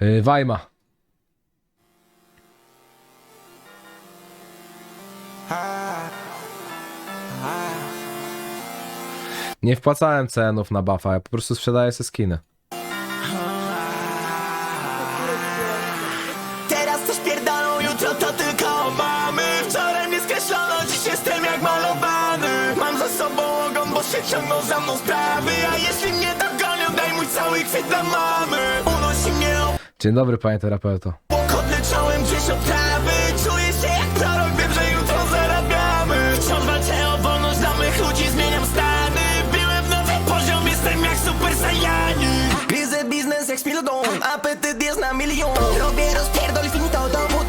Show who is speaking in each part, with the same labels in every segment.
Speaker 1: Yy, Wajma. Nie wpłacałem cenów na buffa, ja po prostu sprzedaję se skiny.
Speaker 2: Teraz coś pierdolą, jutro to tylko mamy Wczoraj mnie skreślono, dziś jestem jak malowany Mam za sobą ogon, bo się ciągną za mną sprawy A jeśli mnie dogonią, daj mój cały kwit dla mamy
Speaker 1: Dzień dobry, panie terapeuto.
Speaker 2: odleciałem gdzieś od trawy. Czuję się jak prorok, wiem, że jutro zarabiamy. Wciąż walczę o wolność dla mych ludzi, zmieniam stany. Byłem w nowym poziom, jestem jak super saiyani Gryzę biznes jak Spilodon, apetyt jest na milion. Robię rozpierdol finito, dowód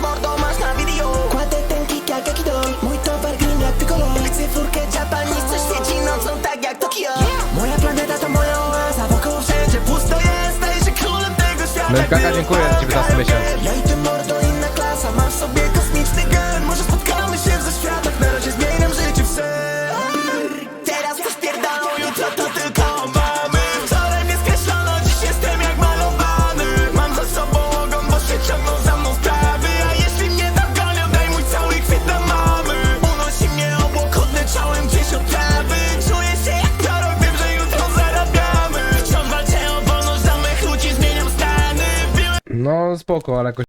Speaker 2: świata,
Speaker 1: Melkaka,
Speaker 2: gdy
Speaker 1: dziękuję za
Speaker 2: upadam
Speaker 1: 19 miesiąc. No spoko, ale jakoś